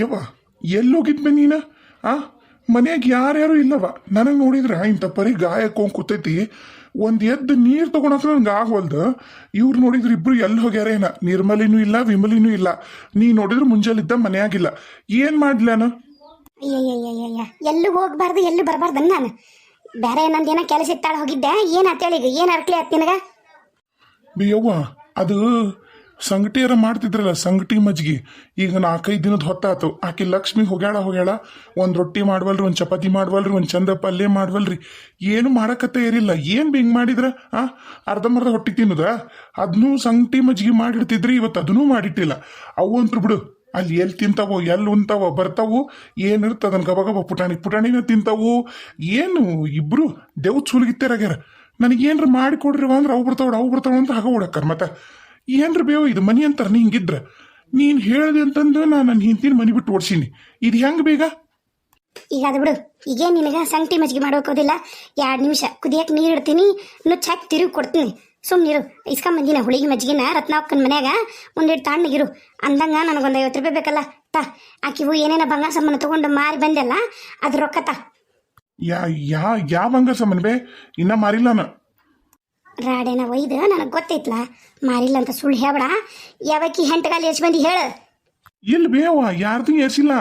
ಯವ್ವ ಎಲ್ಲಿ ಹೋಗಿದ್ಬೆ ನೀನು ಆ? ಮನೆಯಾಗ ಯಾರ್ಯಾರು ಇಲ್ಲವ? ನನಗೆ ನೋಡಿದ್ರೆ ಇಂಥ ಪರಿ ಗಾಯಕ್ಕೆ ಕೂತೈತಿ. ಒಂದು ಎದ್ದು ನೀರು ತಗೊಳತ್ರ ನಂಗೆ ಆಗವಲ್ದು. ಇವ್ರು ನೋಡಿದ್ರೆ ಇಬ್ರು ಎಲ್ಲಿ ಹೋಗ್ಯಾರೇನ? ನಿರ್ಮಲಿನೂ ಇಲ್ಲ ವಿಮಲಿನೂ ಇಲ್ಲ. ನೀ ನೋಡಿದ್ರೆ ಮುಂಜಾಲಿದ್ದ ಮನೆಯಾಗಿಲ್ಲ. ಏನು ಮಾಡ್ಲಾನ ಎಲ್ಲೂ ಹೋಗ್ಬಾರ್ದು ಎಲ್ಲೂ ಬರಬಾರ್ದು ನಾನು ಬೇರೆ ನಂದೇನೋ ಕೆಲಸ ಇತ್ತಾಳ ಹೋಗಿದ್ದೆ ಏನು ಅಂತೇಳಿ ಏನು ಅರ್ಕ್ಲಿ ಆತ್ ನಿನಗ? ಅದು ಸಂಗಟಿಯರ ಮಾಡ್ತಿದ್ರಲ್ಲ ಸಂಗಟಿ ಮಜ್ಗಿ. ಈಗ ನಾಲ್ಕೈದು ದಿನದ ಹೊತ್ತಾತು. ಆಕೆ ಲಕ್ಷ್ಮಿ ಹೋಗ್ಯಾಳ ಹೋಗ್ಯಾಳ. ಒಂದು ರೊಟ್ಟಿ ಮಾಡ್ವಲ್ರಿ, ಒಂದು ಚಪಾತಿ ಮಾಡ್ವಲ್ರಿ, ಒಂದು ಚಂದ ಪಲ್ಯ ಮಾಡ್ವಲ್ರಿ. ಏನು ಮಾಡಕತ್ತೆ ಏರಿಲ್ಲ ಏನು ಬಿ ಹಿಂಗೆ ಮಾಡಿದ್ರ? ಆ, ಅರ್ಧಂಬರ್ಧ ಹೊಟ್ಟಿ ತಿನ್ನೋದ? ಅದನ್ನೂ ಸಂಗಟಿ ಮಜ್ಗಿ ಮಾಡಿಡ್ತಿದ್ರಿ, ಇವತ್ತು ಅದನ್ನೂ ಮಾಡಿಟ್ಟಿಲ್ಲ. ಅವು ಅಂತ್ರು ಬಿಡು. ಅಲ್ಲಿ ಎಲ್ಲಿ ತಿಂತಾವೋ ಎಲ್ಲಿ ಉಂತಾವೋ ಬರ್ತಾವು ಏನಿರುತ್ತೆ ಅದನ್ನ ಗಬ ಗಬ ಪುಟಾಣಿ ಪುಟಾಣಿನ ತಿಂತಾವು. ಏನು ಇಬ್ರು ದೇವ್ ಸುಲ್ಗಿತ್ತಾರಾಗ್ಯಾರ ನನಗೇನ್ರ ಮಾಡಿ ಕೊಡ್ರಿವ ಅಂದ್ರೆ ಅವು ಬರ್ತಾವ ಅವು ಬರ್ತಾವ ಅಂತ ಹಾಗ ಓಡಕ್ಕಾರ ಮತ್ತೆ. ಏನ್ರ ಬೇವ ಇದು ಮನಿ ಅಂತಾರ ನೀ ಹಿಂಗಿದ್ರ. ನೀನು ಹೇಳಿದೆ ಅಂತಂದು ನಾನು ನನ್ನ ಹಿಂದಿನ ಮನಿ ಬಿಟ್ಟು ಓಡ್ಸೀನಿ. ಇದು ಹೆಂಗೆ ಬೇಗ? ಈಗ ಅದು ಬಿಡು. ಈಗೇನು ನಿನಗೆ ಸಂಗಟಿ ಮಜ್ಜಿಗೆ ಮಾಡೋಕೋದಿಲ್ಲ ಎರಡು ನಿಮಿಷ ಕುದಿಯಕ್ಕೆ ನೀರು ಇಡ್ತೀನಿ. ನುಚ್ಚ ಹಾಕಿ ತಿರುಗಿ ಕೊಡ್ತೀನಿ. ಸುಮ್ಮನಿರು ಇಸ್ಕೊಂಬಂದಿನ ಹುಳಿಗೆ ಮಜ್ಜಿಗೆನ ರತ್ನಾಕ್ಕನ ಮನ್ಯಾಗ ಒಂದೆರಡು ತಣ್ಣಗಿರು ಅಂದಂಗ ನನಗೊಂದು ಐವತ್ತು ರೂಪಾಯಿ ಬೇಕಲ್ಲ. ತಾ. ಆಕಿವು ಏನೇನ ಬಂಗಾರ ಸಾಮಾನು ತಗೊಂಡು ಮಾರಿ ಬಂದೆಲ್ಲ ಅದ್ರ ರೊಕ್ಕ ತಾ. ಯಾ ಯಾ ಯಾವ ಬಂಗಾರ ಸಾಮಾನು ಬೇ? ಇನ್ನ ಮಾರಿಲ್ಲ ನಾನು. ರಾಡೇನ ಒಯ್ದು ನನಗೆ ಗೊತ್ತೈತ್ಲ? ಮಾರಿಲ್ಲ ಅಂತ ಸುಳ್ಳು ಹೇಳಬೇಡ. ಯಾವಕ್ಕಿ ಹೆಂಟಗಾಲಿ ಎಷ್ಟು ಬಂದು ಹೇಳು. ಇಲ್ಲಿ ಬೇವ ಯಾರ್ದು ಎಸಿಲ್ಲ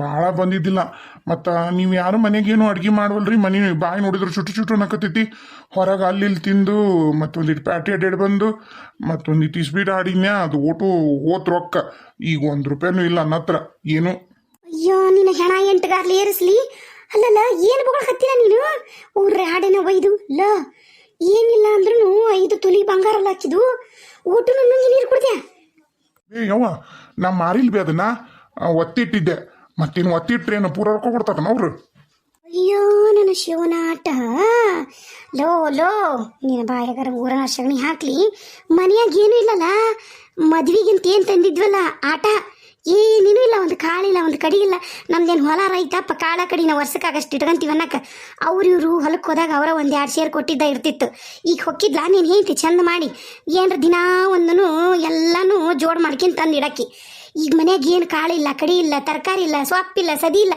ಭಾಳ ಬಂದಿದ್ದಿಲ್ಲ. ಮತ್ತು ನೀವು ಯಾರು ಮನೆಗೇನು ಅಡ್ಗೆ ಮಾಡವಲ್ರಿ? ಮನೆ ಬಾಯಿ ನೋಡಿದ್ರೆ ಚುಟ್ಟು ಚುಟ್ಟು ನಕತೈತಿ ಹೊರಗೆ ಅಲ್ಲಿ ಇಲ್ಲಿ ತಿಂದು ಮತ್ತೊಂದಿಟ್ಟು ಪ್ಯಾಟಿ ಅಡ್ಡಾಡಿ ಬಂದು ಮತ್ತೊಂದಿಟ್ಟು ಇಸ್ಬೀಟ್ ಆಡಿನ್ಯಾ ಅದು ಓಟು ಓತ್ ರೊಕ್ಕ. ಈಗ ಒಂದು ರೂಪಾಯಿನೂ ಇಲ್ಲ ನನ್ನ ಹತ್ರ ಏನು? ಅಯ್ಯೋ ನಿನ್ನ ಹೆಣ ಎಂಟಗಾರ್ಲಿ ಏರಿಸ್ಲಿ. ಅಲ್ಲಲ್ಲ ಏನು ಹತ್ತಿರ ನೀನು? ಊರ ರಾಡೇನ ಒಯ್ದು ಲ. ಏನಿಲ್ಲ ಅಂದ್ರೂ ಐದು ತುಲಿ ಬಂಗಾರ ಹಾಕಿದು ಊಟು ನುಂಗಿ ನೀರು ಕೊಡ್ತೀಯ ಏ ಯವ್ವ ನಾ ಮಾರಿಲ್ ಬೇ ಅದನ್ನ? ಒತ್ತಿಟ್ಟಿದ್ದೆ ಒತ್ತಿಟ್ಟಿದ್ದೆ. ಮತ್ತೇನು ಒತ್ತಿಟ್ರೇನು ಪೂರ ರೊಕ್ಕ ಕೊಡ್ತಾರ ಅವ್ರು? ಅಯ್ಯೋ ನನ್ನ ಶಿವನಾಟ ಲೋ ಲೋ ನಿನ್ನ ಬಾಯಗಾರ ಊರನ ಸಗಣಿ ಹಾಕ್ಲಿ. ಮನೆಯಾಗ ಏನೂ ಇಲ್ಲಲ್ಲ. ಮದ್ವಿಗಿಂತ ಏನು ತಂದಿದ್ವಲ್ಲ ಆಟ. ಏನೇನೂ ಇಲ್ಲ, ಒಂದು ಕಾಳಿಲ್ಲ ಒಂದು ಕಡಿ ಇಲ್ಲ. ನಮ್ದೇನು ಹೊಲ ರೈತಪ್ಪ ಕಾಳ ನಾವು ವರ್ಷಕ್ಕಾಗಷ್ಟು ಇಟ್ಕೊಂತೀವಿ ಅನ್ನಕ್ಕೆ ಅವ್ರು ಇವರು ಹೊಲಕ್ಕೆ ಹೋದಾಗ ಅವರ ಒಂದು ಎರಡು ಸೇರು ಕೊಟ್ಟಿದ್ದ ಇರ್ತಿತ್ತು. ಈಗ ಹೊಕ್ಕಿದ್ಲಾ? ನೀನು ಹೇಳ್ತಿ, ಚಂದ ಮಾಡಿ. ಏನ್ರ ದಿನಾ ಒಂದನು ಎಲ್ಲನೂ ಜೋಡ್ ಮಾಡ್ಕೊಂಡ್ ತಂದು ಇಡಕ್ಕಿ. ಈಗ ಮನ್ಯಾಗ ಏನು ಕಾಳಿಲ್ಲ ಕಡಿ ಇಲ್ಲ, ತರಕಾರಿ ಇಲ್ಲ ಸೊಪ್ಪಿಲ್ಲ ಸದಿ ಇಲ್ಲ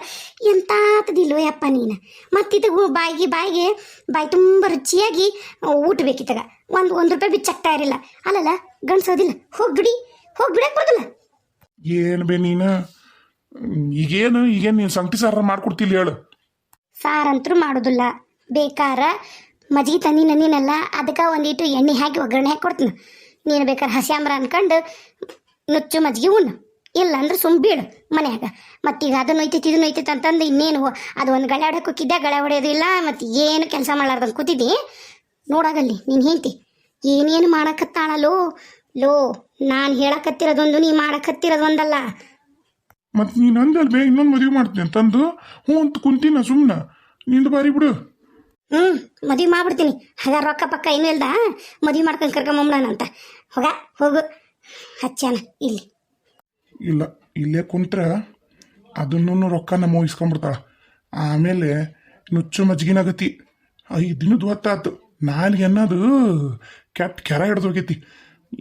ಎಂತಾತದಿಲ್ಲೋ ಯಪ್ಪ ನೀನು? ಮತ್ತಿದು ಬಾಯಿಗೆ ಬಾಯಿಗೆ ಬಾಯಿ ತುಂಬ ರುಚಿಯಾಗಿ ಊಟ ಬೇಕಿತ್ತಾಗ. ಒಂದು ಒಂದು ರೂಪಾಯಿ ಬಿಚ್ಚಾಗ್ತಾ ಇರಲಿಲ್ಲ. ಅಲ್ಲಲ್ಲ, ಗಂಡ್ಸೋದಿಲ್ಲ ಹೋಗ್ಬಿಡಿ ಬಿಡಿ ಬರೋದಿಲ್ಲ. ಏನು ಬೇ ನೀನು? ಈಗೇನು ಈಗೇನು ನೀನು ಸಂಗತಿ ಸಾರ ಮಾಡ್ಕೊಡ್ತಿಲ್ಲ ಹೇಳು. ಮಾಡೋದಿಲ್ಲ. ಬೇಕಾರ ಮಜ್ಜಿಗೆ ತಂದಿ ನನ್ನೀನಲ್ಲ, ಅದಕ್ಕೆ ಒಂದಿಟ್ಟು ಎಣ್ಣೆ ಹಾಕಿ ಒಗ್ಗರಣೆ ಹಾಕಿ ಕೊಡ್ತೀನಿ. ನೀನು ಬೇಕಾದ್ರೆ ಹಸ್ಯಾಂಬ್ರ ಅನ್ಕೊಂಡು ನುಚ್ಚು ಮಜ್ಜಿಗೆ ಉಣ್ಣು ಇಲ್ಲ ಅಂದ್ರೆ ಸುಮ್ ಬೀಳು ಮನ್ಯಾಗ. ಮತ್ತೀಗ ಅದನ್ನ ಒಯ್ತೈತಿ ಇದನ್ನ ಒಯ್ತೈತಿ ಅಂತಂದು ಇನ್ನೇನು ಅದು ಒಂದು ಗಳೆ ಹೊಡೆ ಹೋಗಿದ್ದೆ ಗಳೆ ಹೊಡೆಯೋದು ಇಲ್ಲ, ಮತ್ತು ಏನು ಕೆಲಸ ಮಾಡ್ಲಾರ್ದಂಗೆ ಕೂತಿದ್ದಿ? ನೋಡಾಗಲ್ಲಿ, ನೀನು ಹೇಳ್ತಿ ಏನೇನು ಮಾಡಕತ್ತಾಳಲ್ಲೋ ಲೋ ನಾನು ಹೇಳಕತ್ತಿರೋದೊಂದು ನೀ ಮಾಡಕತ್ತಿರೋದೊಂದಲ್ಲ. ಮತ್ತು ನೀನು ಅಂದಲ್ವೇ ಇನ್ನೊಂದು ಮದುವೆ ಮಾಡ್ತೀನಿ ಅಂತಂದು? ಹ್ಞೂ ಅಂತ ಕುಂತೀನ ಸುಮ್ಮನೆ ನಿಂದು ಬಾರಿ ಬಿಡು. ಹ್ಞೂ ಮದುವೆ ಮಾಡ್ಬಿಡ್ತೀನಿ. ಹಾಗ ರೊಕ್ಕ ಪಕ್ಕ ಏನೂ ಇಲ್ದ? ಮದುವೆ ಮಾಡ್ಕೊಂಡು ಕರ್ಕೊಂಬಂಬ್ಳಣ ಅಂತ. ಹೋಗ ಹೋಗು. ಹಚ್ಚಾನ ಇಲ್ಲಿ. ಇಲ್ಲ ಇಲ್ಲೇ ಕುಂತ್ರೆ ಅದನ್ನು ರೊಕ್ಕ ನಮ್ಮ ಇಸ್ಕೊಂಡ್ಬಿಡ್ತಾಳ ಆಮೇಲೆ ನುಚ್ಚು ಮಜ್ಗಿನ ಗತಿ. ಐದು ದಿನದ ಹೊತ್ತಾತು. ನಾಲ್ಗೆ ಅನ್ನೋದು ಕೆಟ್ಟ ಕೆರ ಹಿಡ್ದು ಹೋಗೈತಿ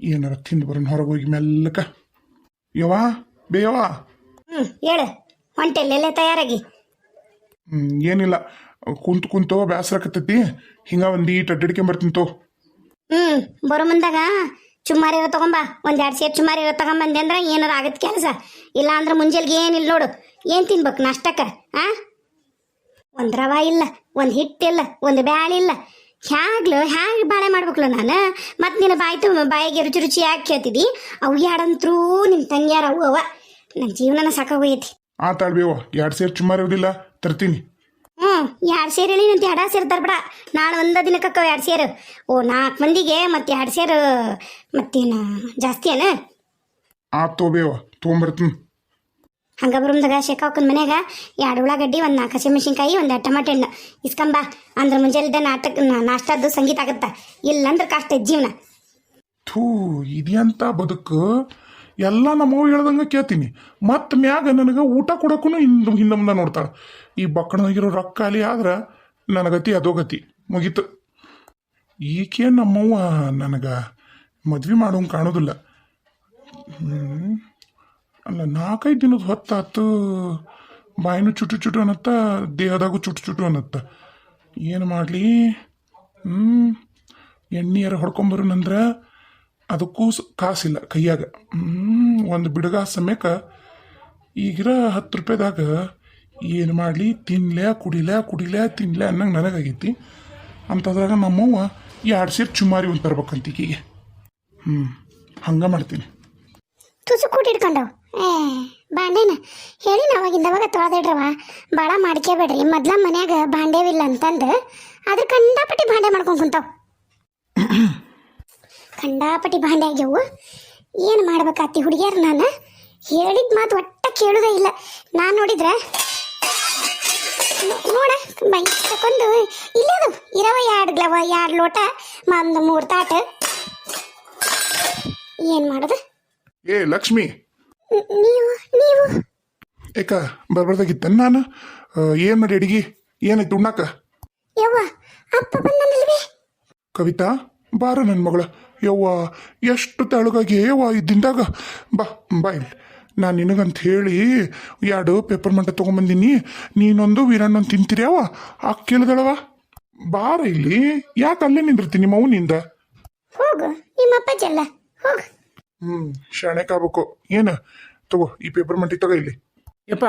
ಏನಾರ ತಿಂದು ಬರೋಣ ಹೊರಗೆ ಹೋಗಿ ಮೆಲ್ಲಕ. ಯವಾ ಬೇಯವ್ವ ಹ್ಞೂ ಹೇಳು ಹೊಂಟೆಲ್ಲೆಲ್ಲ ತಯಾರಾಗಿ? ಹ್ಮ್, ಏನಿಲ್ಲ ಕುಂತು ಕುಂತು ಬೇಸರಕತ್ತೈತಿ ಹಿಂಗ ಒಂದು ಈಟ್ ಅಡ್ಡಿಡ್ಕೊಂಬರ್ತೀನಿ ತೋ. ಹ್ಞೂ ಬರೋ ಮುಂದಾಗ ಚುಮ್ಮಾರಿ ಇರೋ ತಗೊಂಬ. ಒಂದೆರಡು ಎರಡು ಸೇರು ಚುಮ್ಮಾರಿ ಇರೋ ತಗೊಂಬಂದೆ ಅಂದ್ರೆ ಏನಾರ ಆಗತ್ತೆ ಕೆಲಸ. ಇಲ್ಲ ಅಂದ್ರೆ ಮುಂಜಾನೆಗೆ ಏನಿಲ್ಲ ನೋಡು. ಏನು ತಿನ್ಬೇಕು ನಾಷ್ಟಕ್ಕೆ ಆ? ಒಂದು ರವ ಇಲ್ಲ ಒಂದು ಹಿಟ್ಟಿಲ್ಲ ಒಂದು ಬ್ಯಾಳಿ ಇಲ್ಲ. ಹ್ಯಾಗ್ಲು ಹ್ಯಾಗ್ ಬಾಳೆ ಮಾಡ್ಬೇಕಲ್ಲ ನಾನು? ಮತ್ತೆ ನಿನ್ನ ಬಾಯ್ತು ಬಾಯಿಗೆ ರುಚಿ ರುಚಿ ಯಾಕೆ ಕೇಳ್ತಿದ್ದಿ. ಅವು ಯಾಡಂತ್ರೂ ನಿಮ್ಮ ತಂಗ್ಯಾರ ಅವು ಅವ. ನನ್ನ ಜೀವನನ ಸಾಕಾಗೋಗೈತಿ. ಆ ತಾಳ್ಬೇವ ಎರಡು ಸೇರು ಸುಮಾರು ಇರೋದಿಲ್ಲ ತರ್ತೀನಿ. ಹ್ಞೂ ಎರಡು ಸೇರು ಹೇಳಿ ನಂತ ಎರಡು ಸೇರು ತರ್ಬೇಡ. ನಾಳೆ ಒಂದ ದಿನಕ್ಕೆ ಎರಡು ಸೇರು. ಓ ನಾಲ್ಕು ಮಂದಿಗೆ ಮತ್ತೆ ಎರಡು ಸೇರು ಮತ್ತೇನು ಜಾಸ್ತಿ ಏನ? ಆ ತೋಬೇವ ತೊಗೊಂಬರ್ತೀನಿ. ಹಂಗ ಬರುಮ್ದಾಗ ಶೇಖಾಕನ್ ಮನ್ಯಾಗ ಎರಡು ಉಳ್ಳಾಗಡ್ಡಿ ಒಂದು ನಾಲ್ಕು ಹಸಿಮೆಣಸಿನ್ಕಾಯಿ ಒಂದು ಟಮಾಟೆ ಹಣ್ಣು ಇಸ್ಕೊಂಬ, ಅಂದ್ರೆ ಮುಂಜಾನೆ ನಾಟಕ ನಾಷ್ಟದ್ದು ಸಂಗೀತ ಆಗತ್ತ. ಇಲ್ಲಂದ್ರೆ ಕಷ್ಟ ಜೀವನ. ಥೂ ಇದೆಂತ ಬದುಕು. ಎಲ್ಲ ನಮ್ಮವ್ವ ಹೇಳ್ದಂಗೆ ಕೇಳ್ತೀನಿ. ಮತ್ತು ಮ್ಯಾಗ ನನಗೆ ಊಟ ಕೊಡಕ್ಕೂ ಹಿಂದ್ ಮುಂದೆ ನೋಡ್ತಾಳೆ. ಈ ಬಕ್ಕಣದಾಗಿರೋ ರೊಕ್ಕ ಅಲ್ಲಿ ಆದ್ರೆ ನನಗತಿ ಅದೋ ಗತಿ. ಮುಗೀತು. ಈಕೆ ನಮ್ಮವ್ವ ನನಗೆ ಮದ್ವೆ ಮಾಡೋಂಗೆ ಕಾಣೋದಿಲ್ಲ. ಅಲ್ಲ, ನಾಲ್ಕೈದು ದಿನದ ಹೊತ್ತಾತು. ಬಾಯಿನೂ ಚುಟು ಚುಟು ಅನ್ನತ್ತ, ದೇಹದಾಗು ಚುಟು ಚುಟು ಅನ್ನತ್ತ. ಏನು ಮಾಡಲಿ? ಹ್ಞೂ ಎಣ್ಣೆಯಾರ ಹೊಡ್ಕೊಂಬರೋನಂದ್ರೆ ಅದಕ್ಕೂ ಕಾಸಿಲ್ಲ ಕೈಯಾಗ. ಒಂದು ಬಿಡುಗ ಸಮೇಕ ಈಗಿರ ಹತ್ತು ರೂಪಾಯಿದಾಗ ಏನು ಮಾಡಲಿ? ತಿನ್ಲೆ ಕುಡಿಲೆ ಕುಡಿಲೆ ತಿನ್ಲೆ ಅನ್ನಂಗೆ ನನಗಾಗೈತಿ. ಅಂಥದ್ರಾಗ ನಮ್ಮವ್ವ ಎರಡು ಸೇರಿ ಚುಮಾರಿ ಒಂದು ತರ್ಬೇಕಂತ ಈಗೀಗೆ ಹ್ಞೂ ಹಂಗೆ ಮಾಡ್ತೀನಿ. ತುಸು ಕೂಟಿಡ್ಕೊಂಡವು ಏ, ಬಾಂಡೆನ, ಹೇಳಿ ಅವಾಗಿಂದವಾಗ ತೊಳೆದಿಡ್ರವ. ಭಾಳ ಮಾಡ್ಕೋಬೇಡ್ರಿ ಮೊದ್ಲ ಮನ್ಯಾಗ ಬಾಂಡೆವಿಲ್ಲ ಅಂತಂದು ಅದ್ರ ಕಂಡಾಪಟ್ಟಿ ಭಾಂಡೆ ಮಾಡ್ಕೊಂಡು ಕುಂತಾವ. ಕಂಡಾಪಟ್ಟಿ ಭಾಂಡೆ ಆಗ್ಯವು. ಏನು ಮಾಡ್ಬೇಕಾತಿ ಹುಡುಗಿಯರು ನಾನು? ಹೇಳಿದ ಮಾತು ಒಟ್ಟ ಕೇಳುದೇ ಇಲ್ಲ. ನಾನು ನೋಡಿದ್ರೆ ನೋಡ ಬೈ ತಕೊಂಡು ಇಲ್ಲದು ಇರವ ಎರಡು ಗ್ಲವ ಎರಡು ಲೋಟ, ಒಂದು ಮೂರು ತಾಟ ಏನು ಮಾಡೋದು? ಏ, ಲಕ್ಷ್ಮಿ ನೀವು ನೀವು. ಏಕ ಬರ್ಬಾರ್ದಾಗಿತ್ತ ನಾನು? ಏನು ಮಾಡಿ ಅಡಿಗೆ? ಏನಾಯ್ತು ಉಣ್ಣಾಕ? ಯವ್ವ ಅಪ್ಪ ಬಂದನಲ್ವೇ? ಕವಿತಾ ಬಾರ ನನ್ನ ಮಗಳ. ಯವ್ವ ಎಷ್ಟು ತಳಗಾಗಿ ಯವ್ವ ಇದ್ದಿಂದಾಗ ಬಾ ಬಾ ಇಲ್ಲಿ. ನಾನು ನಿನಗಂತ ಹೇಳಿ ಎರಡು ಪೇಪರ್ ಮಂಟ ತೊಗೊಂಬಂದಿನಿ. ನೀನೊಂದು ವೀರಣ್ಣೊಂದು ತಿಂತೀರ್ಯಾವ ಆ ಕೇಳಿದಳವ ಬಾರ ಇಲ್ಲಿ. ಯಾಕೆ ಅಲ್ಲೇ ನಿಂದಿರ್ತೀನಿ ಮೌನಿಂದ ಹೋಗು ನಿಮ್ಮ ಅಪ್ಪಾಜಲ್ಲ ಹೋಗು. ಹ್ಞೂ ಶಾಣೆ ಕಾಬೇಕು ಏನು? ತಗೋ ಈ ಪೇಪರ್ ಮಂಟಿ ತಗೋ ಇಲ್ಲಿ. ಯಪ್ಪ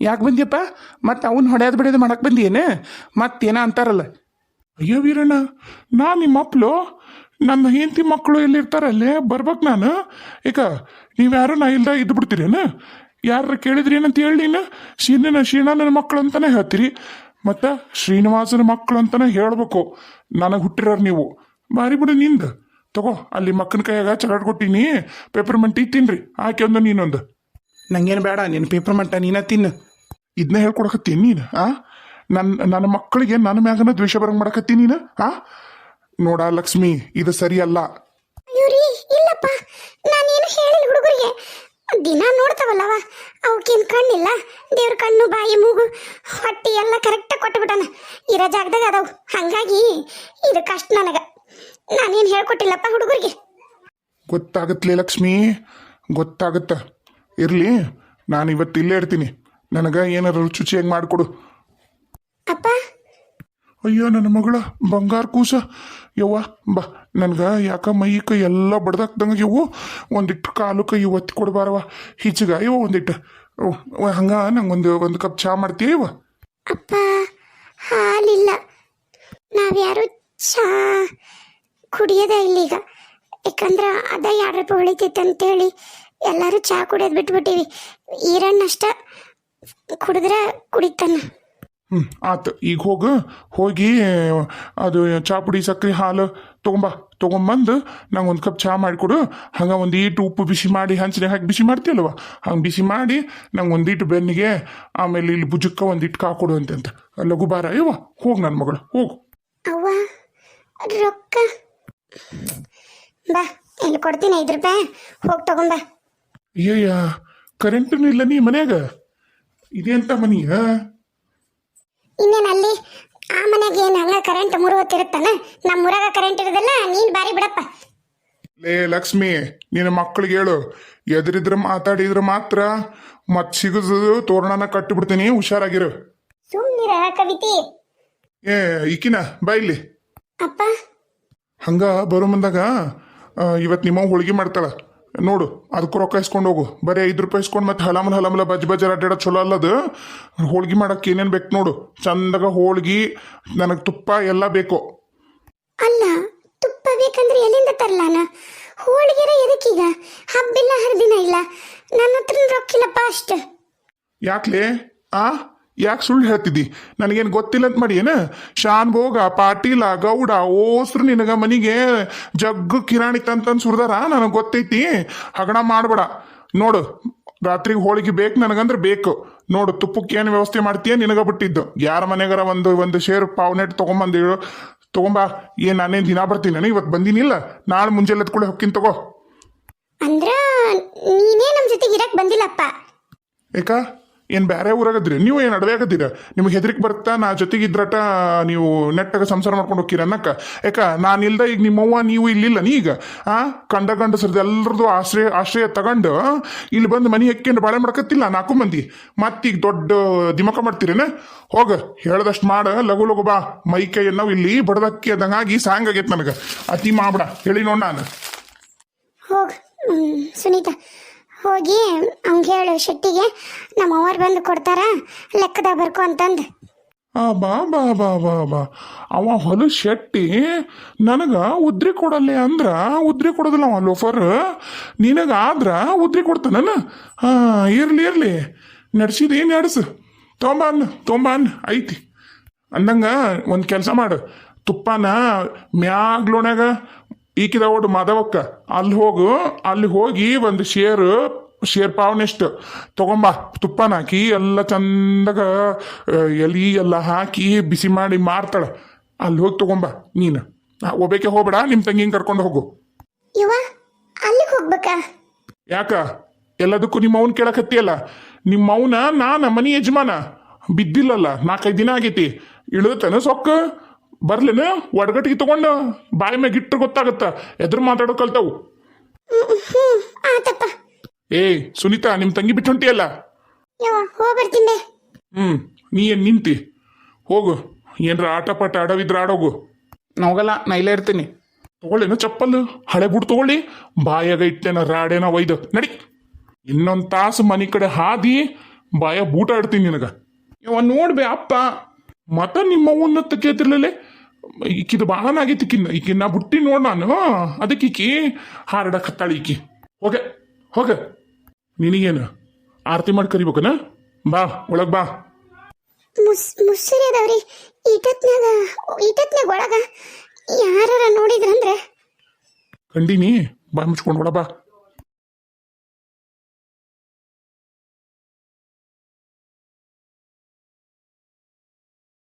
ಯಾಕೆ ಬಂದ್ಯಪ್ಪ? ಮತ್ತೆ ಅವ್ನು ಹೊಡೆಯೋದು ಬಿಡೋದು ಮಾಡಕ್ಕೆ ಬಂದಿಯೇನೆ? ಮತ್ತೇನ ಅಂತಾರಲ್ಲ? ಅಯ್ಯೋ ವೀರಣ್ಣ ನಾ ನಿಮ್ಮ ಮಕ್ಕಳು ನನ್ನ ಹೆಂಡತಿ ಮಕ್ಕಳು ಎಲ್ಲಿರ್ತಾರಲ್ಲೇ ಬರ್ಬೇಕು ನಾನು. ಈಗ ನೀವು ಯಾರು ನಾ ಇಲ್ದ ಇದ್ದು ಬಿಡ್ತೀರೇನು? ಯಾರ ಕೇಳಿದ್ರಿ ಏನಂತ ಹೇಳಿ ನೀನು? ಶ್ರೀನ ಶ್ರೀನಾನನ ಮಕ್ಕಳು ಅಂತಾನೆ ಹೇಳ್ತೀರಿ. ಮತ್ತು ಶ್ರೀನಿವಾಸನ ಮಕ್ಕಳು ಅಂತಾನೆ ಹೇಳ್ಬೇಕು. ನನಗೆ ಹುಟ್ಟಿರೋರು ನೀವು. ಬಾರಿ ಬಿಡು ನಿಂದ. ತಗೋ ಅಲ್ಲಿ ಮಕ್ಕನ ಕೈಯಾಗ ಚಕಾಟ್ ಕೊಟ್ಟೀನಿ. ಪೇಪರ್ ಮಂಟಿ ತಿನ್ರಿ. ಆಕೆ ಒಂದು ನೀನೊಂದು. ನಂಗೇನು ಬೇಡ ನೀನು ಪೇಪರ್ ಮಂಟ ನೀನ ತಿನ್ನು ಇದನ್ನ ಹೇಳ್ಕೊಡಕತ್ತೀನಿ ನೀನು ಆ? ನನ್ನ ನನ್ನ ಮಕ್ಕಳಿಗೆ ನನ್ನ ಮ್ಯಾಗನ ದ್ವೇಷ ಬರಂಗ್ ಮಾಡಕತ್ತೀನಿ ನೀನು ಆ? ನೋಡ ಲಕ್ಷ್ಮಿ ಇದು ಸರಿಯಲ್ಲ. ಅಲ್ಲ ಇಲ್ಲಪ್ಪ. ನಾನೇನು ಹೇಳಿಲ್ಲ ಹುಡುಗರಿಗೆ. ದಿನ ನೋಡ್ತಾವಲ್ಲವ ಅವಕ್ಕೇನು ಕಣ್ಣಿಲ್ಲ. ದೇವ್ರ ಕಣ್ಣು ಬಾಯಿ ಮೂಗು ಹೊಟ್ಟಿ ಎಲ್ಲ ಕರೆಕ್ಟಾಗಿ ಕೊಟ್ಟುಬಿಟ್ಟಾನ ಇರೋ ಜಾಗದಾಗ ಅದಾವು. ಹಾಗಾಗಿ ಇದು ಕಷ್ಟ ನನಗೆ ನಾನೇನು ಹೇಳ್ಕೊಟ್ಟಿಲ್ಲಪ್ಪ ಹುಡುಗರಿಗೆ? ಗೊತ್ತಾಗತ್ಲೆ ಲಕ್ಷ್ಮಿ ಗೊತ್ತಾಗತ್ತ. ಇರ್ಲಿ ನಾನು ಇವತ್ತು ಇಲ್ಲೇ ಇರ್ತೀನಿ. ನನಗೆ ಏನಾರು ರುಚಿಯಾಗಿ ಮಾಡಿಕೊಡು. ಅಪ್ಪ? ಅಯ್ಯೋ ನನ್ನ ಮಗಳ ಬಂಗಾರ ಕೂಸ. ಯವ್ವ ಬಾ. ನನ್ಗೆ ಯಾಕ ಮೈ ಕೈ ಎಲ್ಲ ಬಡ್ದಾಕ್ದಂಗೆ ಇವು? ಒಂದಿಟ್ಟು ಕಾಲು ಕೈ ಒತ್ತಿ ಕೊಡ್ಬಾರವ ಹಿಚ್ಚಿಗ ಇವ ಒಂದಿಟ್ಟು ಹಂಗ ನಂಗೆ ಒಂದು ಒಂದು ಕಪ್ ಚಹಾ ಮಾಡ್ತೀಯ ಇವ? ಅಪ್ಪ ಹಾಲಿಲ್ಲ. ನಾವ್ಯಾರು ಚಾ ಕುಡಿಯೋದೇ ಇಲ್ಲೀಗ. ಯಾಕಂದ್ರೆ ಅದ ಎರಡು ರೂಪಾಯಿ ಉಳಿತೈತೆ ಅಂತೇಳಿ ಎಲ್ಲರೂ ಚಾ ಕುಡಿಯೋದು ಬಿಟ್ಬಿಟ್ಟಿವಿ. ಈರಣ್ಣಷ್ಟ ಕುಡಿದ್ರೆ ಕುಡಿತಾನ. ಹ್ಞೂ ಆತು ಈಗ ಹೋಗು ಹೋಗಿ ಅದು ಚಾ ಪುಡಿ ಸಕ್ಕರೆ ಹಾಲು ತೊಗೊಂಬಾ. ತೊಗೊಂಬಂದು ನಂಗೆ ಒಂದು ಕಪ್ ಚಹಾ ಮಾಡಿಕೊಡು. ಹಂಗೆ ಒಂದು ಈಟು ಉಪ್ಪು ಬಿಸಿ ಮಾಡಿ ಹಂಚಿನ ಹಾಕಿ ಬಿಸಿ ಮಾಡ್ತೀಯಲ್ವ? ಹಂಗೆ ಬಿಸಿ ಮಾಡಿ ನಂಗೆ ಒಂದೀಟು ಬೆನ್ನಿಗೆ ಆಮೇಲೆ ಇಲ್ಲಿ ಭುಜಕ್ಕ ಒಂದಿಟ್ಟು ಕಾಕೊಡು ಅಂತಂತ ಅಂತ ಲಘು ಬಾರ ಇವ ಹೋಗು ನನ್ನ ಮಗಳು ಹೋಗು. ಅವ್ವ ರೊಕ್ಕ ಬಾ ಇಲ್ಲಿ ಕೊಡ್ತೀನಿ ಐದು ರೂಪಾಯಿ. ಹೋಗಿ ತಗೊಂಬ ಅಯ್ಯಯ್ಯ ಕರೆಂಟೂ ಇಲ್ಲ ನೀ ಮನ್ಯಾಗ? ಇದೆಂತ ಮನಿ ಆ? ಇನ್ನೇನು ಅಲ್ಲಿ? ಆ ಮನೆಗೆ ಏನು ಹಂಗ ಕರೆಂಟ್ ಮೂರು ಹೊತ್ತಿರುತ್ತಾನ ನಮ್ಮ ಊರಾಗ ಕರೆಂಟ್ ಇರೋದಿಲ್ಲ ನೀನು ಬಾರಿ ಬಿಡಪ್ಪ. ಲೇ ಲಕ್ಷ್ಮಿ ನಿನ್ನ ಮಕ್ಕಳಿಗೆ ಹೇಳು. ಎದುರಿದ್ರೆ ಮಾತಾಡಿದ್ರೆ ಮಾತ್ರ ಮತ್ ಸಿಗದು ತೋರಣನ ಕಟ್ಟಿಬಿಡ್ತೀನಿ ಹುಷಾರಾಗಿರು. ಸುಮ್ಮನಿರ ಕವಿತಿ. ಏ ಇಕ್ಕಿನ ಬಾ ಇಲ್ಲಿ. ಅಪ್ಪ. ಹಂಗ ಬರೋ ಮುಂದಾಗ ಇವತ್ತು ನಿಮ್ಮ ಹೋಳಿಗೆ ಮಾಡ್ತಾಳೆ. ನೋಡು ಅದಕ್ಕೂ ರೊಕ್ಕ ಇಸ್ಕೊಂಡು ಹೋಗು. ಬರೀ ಐದು ರೂಪಾಯಿ ಇಸ್ಕೊಂಡು ಮತ್ತೆ ಹಲಮಲ ಹಲಮಲ ಬಜ್ ಬಜ್ ಅಡ್ಡಾಡ ಚಲೋ ಅಲ್ಲದು. ಹೋಳ್ಗೆ ಮಾಡಕ್ಕೆ ಏನೇನು ಬೇಕು ನೋಡು. ಚಂದಾಗ ಹೋಳ್ಗಿ ನನಗೆ ತುಪ್ಪ ಎಲ್ಲ ಬೇಕು. ಅಲ್ಲ ತುಪ್ಪ ಬೇಕಂದ್ರೆ ಎಲ್ಲಿಂದ ತರಲಾನ? ಹೋಳಿಗೆರ ಎದಕ್ಕೀಗ? ಹಬ್ಬಿಲ್ಲ ಹರಿದಿನ ಇಲ್ಲ. ನನ್ನ ಹತ್ರ ರೊಕ್ಕಿಲ್ಲಪ್ಪ ಅಷ್ಟು. ಯಾಕ್ಲೆ? ಆ? ಯಾಕೆ ಸುಳ್ಳು ಹೇಳ್ತಿದ್ದಿ? ನನಗೇನು ಗೊತ್ತಿಲ್ಲ ಅಂತ ಮಾಡಿ ಏನ? ಶಾನ್ ಭೋಗ ಪಾಟೀಲ ಗೌಡ ಓಸ್ರು ನಿನಗ ಮನಿಗೆ ಜಗ್ಗು ಕಿರಾಣಿ ತಂತಂದು ಸುರಿದಾರ ನನಗೆ ಗೊತ್ತೈತಿ. ಹಗಣ ಮಾಡಬೇಡ. ನೋಡು ರಾತ್ರಿಗೆ ಹೋಳಿಗೆ ಬೇಕು ನನಗಂದ್ರೆ ಬೇಕು. ನೋಡು ತುಪ್ಪಕ್ಕೆ ಏನು ವ್ಯವಸ್ಥೆ ಮಾಡ್ತೀಯ? ನಿನಗ ಬಿಟ್ಟಿದ್ದು. ಯಾರ ಮನೆಗಾರ ಒಂದು ಒಂದು ಶೇರ್ ಪಾವ್ನೆಟ್ ತೊಗೊಂಬಂದು ತೊಗೊಂಬಾ. ಏನ್ ನಾನೇನು ದಿನ ಬರ್ತೀನಿ ನಾನು ಇವತ್ತು ಬಂದಿನಿಲ್ಲ. ನಾಳೆ ಮುಂಜಾನೆ ಎತ್ಕೊಳ್ಳಿ ಹೊಕ್ಕಿನ್ ತಗೋ. ಅಂದ್ರ ನೀನೇ ನಮ್ಮ ಜೊತೆಗೆ ಇರಕ್ ಬಂದಿಲ್ಲಪ್ಪ. ಏಕ? ಏನು ಬೇರೆ ಊರಾಗದ್ರಿ? ನೀವು ಏನು ಅಡವೆ ಆಗತ್ತೀರ ನಿಮ್ಗೆ ಹೆದರಿಕೆ ಬರ್ತಾ ನಾ ಜೊತೆಗಿದ್ರಟ ನೀವು ನೆಟ್ಟಾಗ ಸಂಸಾರ ಮಾಡ್ಕೊಂಡು ಹೋಗ್ತೀರ ಅನ್ನಕ್ಕ. ಯಾಕ, ನಾನು ಇಲ್ದ ಈಗ ನಿಮ್ಮವ್ವ ನೀವು ಇಲ್ಲಿಲ್ಲ ಈಗ? ಆ? ಕಂಡ ಗಂಡಸ್ರದ್ದು ಎಲ್ಲರದು ಆಶ್ರಯ ಆಶ್ರಯ ತಗೊಂಡು ಇಲ್ಲಿ ಬಂದು ಮನೆ ಹೆಕ್ಕೊಂಡು ಬಾಳೆ ಮಾಡ್ಕತ್ತಿಲ್ಲ ನಾಲ್ಕು ಮಂದಿ. ಮತ್ತೀಗ ದೊಡ್ಡ ದಿಮಕ ಮಾಡ್ತೀರೇನ? ಹೋಗ, ಹೇಳ್ದಷ್ಟು ಮಾಡ ಲಘು ಲಘು ಬಾ. ಮೈ ಕೈ ನಾವು ಇಲ್ಲಿ ಬಡದಕ್ಕಿ ಅದಂಗಾಗಿ ಸಾಂಗ್ ಆಗೈತೆ ನನಗೆ. ಅತಿ ಮಾಡ್ಬಿಡ ಹೇಳಿ ನೋಡ್ ನಾನು. ಸುನೀತಾ. ಹೋಗಿ ಹಂಗೆ ಹೇಳು ಶೆಟ್ಟಿಗೆ, ನಮ್ಮ ಅವ್ವರು ಬಂದು ಕೊಡ್ತಾರ? ಲೆಕ್ಕದಾಗ ಬರ್ಕೊ ಅಂತಂದು. ಆ, ಬಾ ಬಾ ಬಾ ಬಾ ಬಾ. ಅವ ಹೊಲ ಶೆಟ್ಟಿ, ನನಗ ಉದ್ರಿ ಕೊಡಲ್ಲ ಅಂದ್ರ ಉದ್ರಿ ಕೊಡೋದಿಲ್ಲ ಅವ ಲೋಫರ್. ನಿನಗ ಆದ್ರ ಉದ್ರಿ ಕೊಡ್ತಾನ ಹಾ, ಇರ್ಲಿ ಇರ್ಲಿ. ನಡ್ಸಿದ ಏನು ತೊಂಬಾನ್ ತೊಂಬಾನ್ ಐತಿ. ಅಂದಂಗ ಒಂದು ಕೆಲಸ ಮಾಡು. ತುಪ್ಪನ ಮ್ಯಾಗ್ಲೋಣ್ಯಾಗ ಈಕಿದ ಒಟ್ಟು ಮಾಧವಕ್ಕ. ಅಲ್ಲಿ ಹೋಗು ಅಲ್ಲಿ ಹೋಗಿ ಒಂದು ಶೇರ್ ಶೇರ್ ಪಾವನೆಷ್ಟು ತಗೊಂಬ ತುಪ್ಪನ ಹಾಕಿ ಎಲ್ಲ ಚಂದಗ ಎಲಿ ಎಲ್ಲ ಹಾಕಿ ಬಿಸಿ ಮಾಡಿ ಮಾರ್ತಾಳ. ಅಲ್ಲಿ ಹೋಗಿ ತಗೊಂಬ ನೀನು. ಒಬೇಕೆ ಹೋಗ್ಬೇಡ ನಿಮ್ಮ ತಂಗಿನ ಕರ್ಕೊಂಡು ಹೋಗು. ಇವ ಅಲ್ಲಿಗೆ ಹೋಗ್ಬೇಕಾ? ಯಾಕ? ಎಲ್ಲದಕ್ಕೂ ನಿಮ್ಮ ಅವನ್ ಕೇಳಕತ್ತಿಯಲ್ಲ ನಿಮ್ಮ ಅವನ ನಾನ ಮನಿ ಯಜಮಾನ. ಬಿದ್ದಿಲ್ಲಲ್ಲ ನಾಲ್ಕೈದು ದಿನ ಆಗೈತಿ. ಇಳಿದತನ ಸೊಕ್ಕ? ಬರ್ಲೇನ? ಒಡಗಟ್ಟಿಗೆ ತಗೊಂಡು? ಬಾಯಿ ಮ್ಯಾಗ ಇಟ್ಟರೆ ಗೊತ್ತಾಗತ್ತ. ಎದುರು ಮಾತಾಡೋ ಕಲ್ತಾವು. ಏ ಆತಪ್ಪ ಸುನೀತಾ ನಿಮ್ ತಂಗಿ ಬಿಟ್ಟು ಹೊಂಟಿಯಲ್ಲ? ಹೋಗ್ಬರ್ತೀನಿ ಹ್ಮ್ ನೀ ಏನ್ ನಿಂತಿ? ಹೋಗು. ಏನ್ರ ಆಟ ಪಾಟ ಆಡವಿದ್ರ ಆಡೋಗು ಹೋಗಲ್ಲ ನಾ ಇಲ್ಲೇ ಇರ್ತೀನಿ. ತಗೊಳ್ಳೇನು ಚಪ್ಪಲ್? ಹಳೆ ಬುಡ್ ತಗೊಳ್ಳಿ. ಬಾಯಾಗ ಇಟ್ಟೇನ ರಾಡೇನ ಒಯ್ದು. ನಡಿ. ಇನ್ನೊಂದ್ ತಾಸು ಮನೆ ಕಡೆ ಹಾದಿ ಬಾಯ ಬೂಟ ಆಡ್ತೀನಿ ನಿನಗ. ಇವ ನೋಡ್ಬೆ ಅಪ್ಪ. ಮತ್ತ ನಿಮ್ಮ ಉನ್ನತ ಕೇತಿರ್ಲಲೆ ಈಕಿದು ಬಾಳನ ಆಗೈತಿ ಈಕಿನ್ನ ಈಕಿನ್ನ ಬುಟ್ಟಿ ನೋಡ್ ನಾನು. ಅದಕ್ಕೆ ಈಕಿ ಹಾರಡಕ್ಕೆ ಹತ್ತಾಳ ಈಕಿ. ಹೋಗೆ ಹೋಗ. ನಿನಗೇನು? ಆರತಿ ಮಾಡಿ ಕರಿಬೇಕನ? ಬಾ ಒಳಗ್ ಬಾ. ಮುಸ್ ಮುಸ್ಸರಿ ಅದಾವ್ರಿ ಈಟತ್ನಾಗ ಈಟತ್ನಾಗ ಒಳಗ ಯಾರ ನೋಡಿದ್ರಂದ್ರೆ? ಕಂಡಿನಿ ಬಾ ಮುಚ್ಕೊಂಡು ಒಳ ಬಾ.